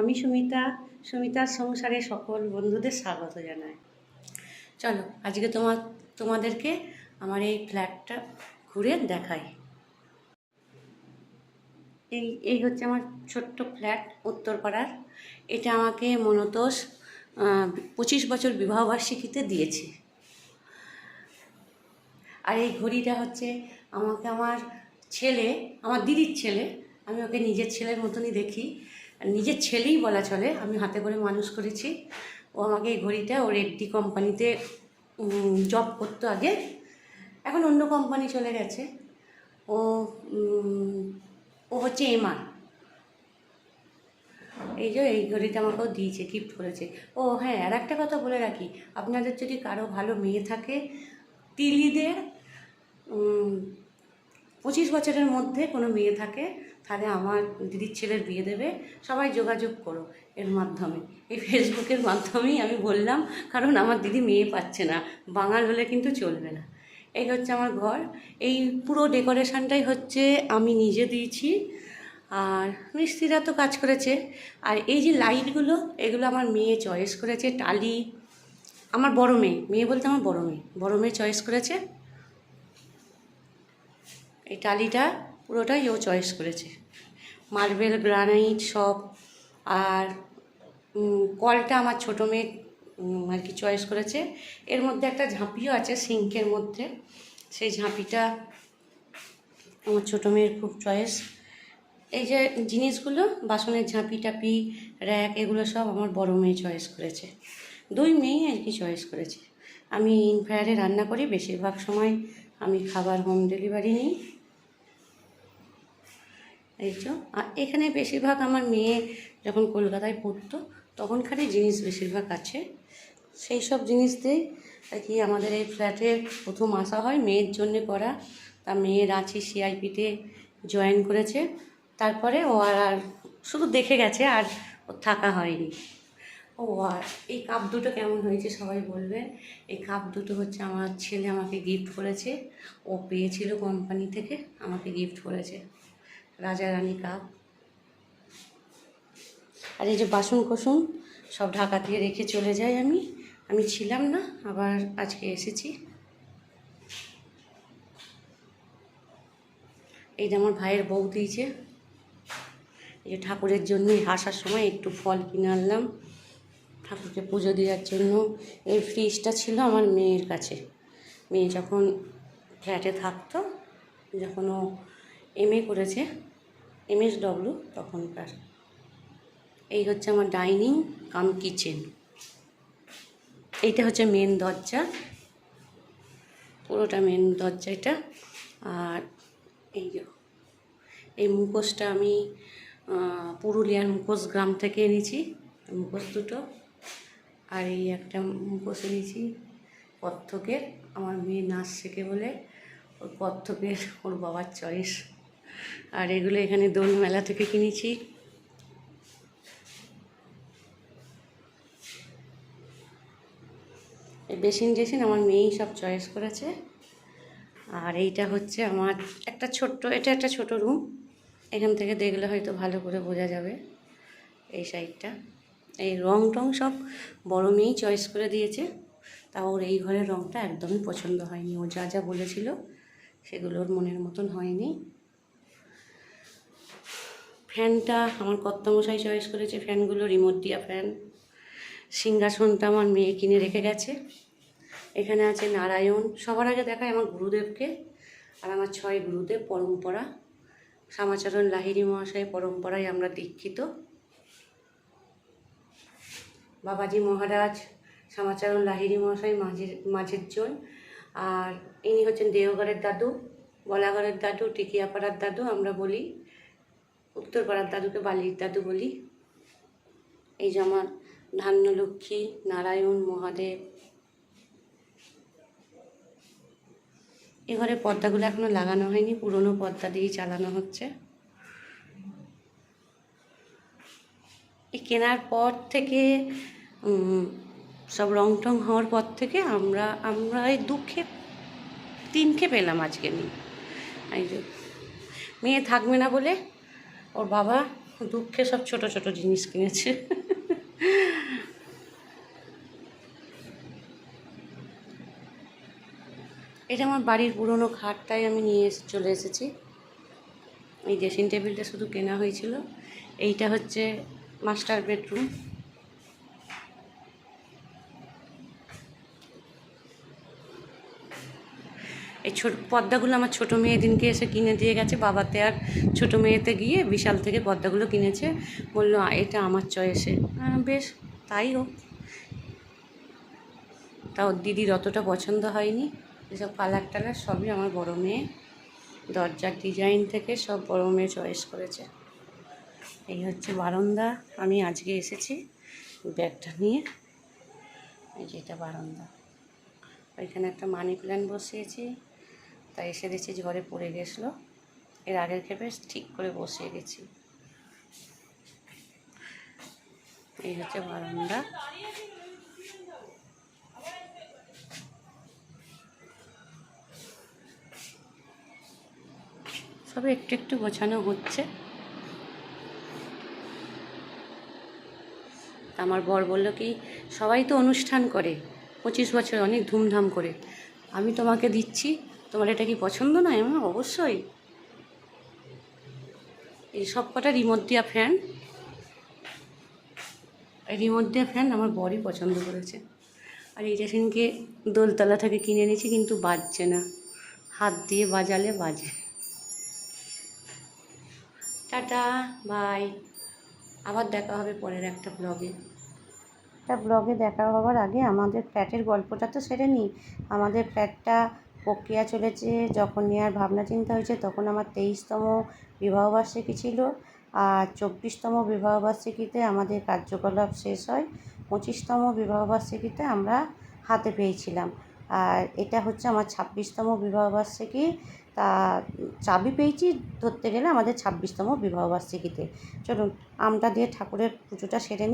আমি সুমিতা সুমিতার সংসারে সকল বন্ধুদের স্বাগত জানাই। চলো, আজকে তোমার তোমাদেরকে আমার এই ফ্ল্যাটটা ঘুরে দেখাই। এই এই হচ্ছে আমার ছোট্ট ফ্ল্যাট উত্তরপাড়ার। এটা আমাকে মনতোষ পঁচিশ বছর বিবাহবার্ষিকীতে দিয়েছে। আর এই ঘড়িটা হচ্ছে আমাকে আমার ছেলে, আমার দিদির ছেলে, আমি ওকে নিজের ছেলের মতনই দেখি। নিজের ছেলেই বলা চলে, আমি হাতে করে মানুষ করেছি। ও আমাকে এই ঘড়িটা ওর একটি কোম্পানিতে জব করতো আগে। এখন অন্য কোম্পানি চলে গেছে। ও ও হচ্ছে এমআর এই যে এই ঘড়িটা আমাকেও দিয়েছে গিফট করেছে। ও হ্যাঁ আর একটা কথা বলে রাখি, আপনাদের যদি কারও ভালো মেয়ে থাকে, তিলিদের পঁচিশ বছরের মধ্যে কোনো মেয়ে থাকে, তাহলে আমার দিদির ছেলের বিয়ে দেবে। সবাই যোগাযোগ করো এর মাধ্যমে। এই ফেসবুকের মাধ্যমেই আমি বললাম, কারণ আমার দিদি মেয়ে পাচ্ছে না, বাঙাল হলে কিন্তু চলবে না। এই হচ্ছে আমার ঘর। এই পুরো ডেকোরেশনটাই হচ্ছে আমি নিজে দিয়েছি। আর মিস্ত্রিরা তো কাজ করেছে। আর এই যে লাইটগুলো, এগুলো আমার মেয়ে চয়েস করেছে, টালি। আমার বড় মেয়ে মেয়ে বলতে আমার বড় মেয়ে। বড় মেয়ে চয়েস করেছে। এই টালিটা পুরোটাই ও চয়েস করেছে। মার্বেল গ্রানাইট সব। আর কলটা আমার ছোটো মেয়ে আর কি চয়েস করেছে। এর মধ্যে একটা ঝাঁপিও আছে সিঙ্কের মধ্যে। সেই ঝাঁপিটা আমার ছোটো মেয়ের খুব চয়েস এই যে জিনিসগুলো, বাসনের ঝাঁপি টাপি র্যাক এগুলো সব আমার বড় মেয়ে চয়েস করেছে। দুই মেয়েই আর কি চয়েস করেছে। আমি ইনফ্রায়ারে রান্না করি, বেশিরভাগ সময় আমি খাবার হোম ডেলিভারি নিই। এই তো আর এখানে বেশিরভাগ আমার মেয়ে যখন কলকাতায় পড়তো, তখনকারই জিনিস বেশিরভাগ আছে। সেই সব জিনিস দিয়ে আর কি আমাদের এই ফ্ল্যাটে প্রথম আসা হয় মেয়ের জন্যে করা। তা মেয়ে রাঁচি সিআইপিতে জয়েন করেছে। তারপরে ও আর শুধু দেখে গেছে আর থাকা হয়নি। ও আর এই কাপ দুটো কেমন হয়েছে সবাই বলবে। এই কাপ দুটো হচ্ছে আমার ছেলে আমাকে গিফট করেছে। ও পেয়েছিল কোম্পানি থেকে আমাকে গিফট করেছে। রাজা রানী কাপ আর এই যে বাসন কোসন, সব ঢাকা দিয়ে রেখে চলে যাই আমি। আমি ছিলাম না, আবার আজকে এসেছি। এই যে আমার ভাইয়ের বউ দিয়েছে। এই যে ঠাকুরের জন্য আসার সময় একটু ফল কিনে আনলাম, ঠাকুরকে পুজো দেওয়ার জন্য। এই ফ্রিজটা ছিল আমার মেয়ের কাছে। মেয়ে যখন ফ্ল্যাটে থাকতো, যখন ও এম এ করেছে এমএস ডব্লিউ তখনকার। এই হচ্ছে আমার ডাইনিং কাম কিচেন। এইটা হচ্ছে মেন দরজা। পুরোটা মেন দরজা এটা। আর এই এই মুখোশটা আমি পুরুলিয়ার মুখোশ গ্রাম থেকে এনেছি। মুখোশ দুটো। আর এই একটা মুখোশ এনেছি কত্থকের। আমার মেয়ে নাচ শেখে বলে ওর কত্থকের ওর বাবার চয়েস। আর এগুলো এখানে দোল মেলা থেকে কিনেছি। বেসিন টেসিন আমার মেয়েই সব চয়েস করেছে। আর এইটা হচ্ছে আমার একটা ছোট্ট, এটা একটা ছোট রুম। এখান থেকে দেখলে হয়তো ভালো করে বোঝা যাবে এই সাইডটা। এই রং টং সব বড় মেয়েই চয়েস করে দিয়েছে। তা ওর এই ঘরের রংটা একদমই পছন্দ হয়নি। ও যা যা বলেছিল সেগুলো ওর মনের মতন হয়নি। ফ্যানটা, আমার কর্তামশাই চয়েস করেছে ফ্যানগুলো রিমোট দিয়া ফ্যান। সিংহাসনটা আমার মেয়ে কিনে রেখে গেছে। এখানে আছে নারায়ণ। সবার আগে দেখায় আমার গুরুদেবকে আর আমার ছয় গুরুদেব, পরম্পরা। শ্যামাচরণ লাহিড়ী মহাশয় পরম্পরায় আমরা দীক্ষিত। বাবাজি মহারাজ শ্যামাচরণ লাহিড়ী মহাশয়, মাঝের মাঝের জন। আর ইনি হচ্ছেন দেওঘরের দাদু, বলাঘরের দাদু, টিকিয়াপাড়ার দাদু, আমরা বলি। উত্তরপাড়ার দাদুকে বালির দাদু বলি। এই যে আমার ধান্যলক্ষ্মী, নারায়ণ, মহাদেব। এ ঘরে পর্দাগুলো এখনও লাগানো হয়নি, পুরনো পর্দা দিয়েই চালানো হচ্ছে। এই কেনার পর থেকে সব রং টং হওয়ার পর থেকে আমরা আমরা এই দুঃখে তিনকে পেলাম আজকে নিয়ে মেয়ে থাকবে না বলে ওর বাবা দুঃখে সব ছোট ছোট জিনিস কিনেছে। এটা আমার বাড়ির পুরনো খাটটাই আমি নিয়ে এসে চলে এসেছি। এই ড্রেসিং টেবিলটা শুধু কেনা হয়েছিল। এইটা হচ্ছে মাস্টার বেডরুম এই ছোট পর্দাগুলো আমার ছোটো মেয়ে দিনকে এসে কিনে দিয়ে গেছে। বাবাতে আর ছোটো মেয়েতে গিয়ে বিশাল থেকে পর্দাগুলো কিনেছে। বলল এটা আমার চয়েসে। বেশ, তাই হোক। তা ওর দিদির অতটা পছন্দ হয়নি। এসব কালার টালার সবই আমার বড় মেয়ে। দরজার ডিজাইন থেকে সব বড় মেয়ে চয়েস করেছে। এই হচ্ছে বারান্দা। আমি আজকে এসেছি ব্যাগটা নিয়ে। এই যে এটা বারান্দা। ওইখানে একটা মানি প্ল্যান্ট বসিয়েছি। তাই এসে দেখছি ঝড়ে পড়ে গেছিল। এর আগের ক্ষেপে ঠিক করে বসিয়ে গেছি। এই হচ্ছে বারান্দা। সবে একটু একটু গোছানো হচ্ছে। আমার বর বলল কি, সবাই তো অনুষ্ঠান করে, পঁচিশ বছর অনেক ধুমধাম করে। আমি তোমাকে দিচ্ছি তোমার এটা কি পছন্দ নয়? আমার অবশ্যই। এই সব কটা রিমোট দেওয়া ফ্যান রিমোট দেওয়া ফ্যান আমার বরই পছন্দ করেছে। আর এইটা সেদিনকে দোলতলা থেকে কিনে এনেছি, কিন্তু বাজছে না। হাত দিয়ে বাজালে বাজে। Tata, bye. আবার দেখা হবে পরের একটা ব্লগে। একটা ব্লগে দেখা হওয়ার আগে আমাদের ফ্ল্যাটের গল্পটা তো সেরে নিই। আমাদের ফ্ল্যাটটা প্রক্রিয়া চলেছে, যখন নেওয়ার ভাবনা চিন্তা হয়েছে, তখন আমার তেইশতম বিবাহবার্ষিকী ছিল। আর চব্বিশতম বিবাহবার্ষিকীতে আমাদের কার্যকলাপ শেষ হয়। পঁচিশতম বিবাহবার্ষিকীতে আমরা হাতে পেয়েছিলাম। আর এটা হচ্ছে আমার ছাব্বিশতম বিবাহবার্ষিকী। তা চাবি পেয়েছি ধরতে গেলে আমাদের ছাব্বিশতম বিবাহবার্ষিকীতে। চলুন, আমটা দিয়ে ঠাকুরের পুজোটা সেরে নিই।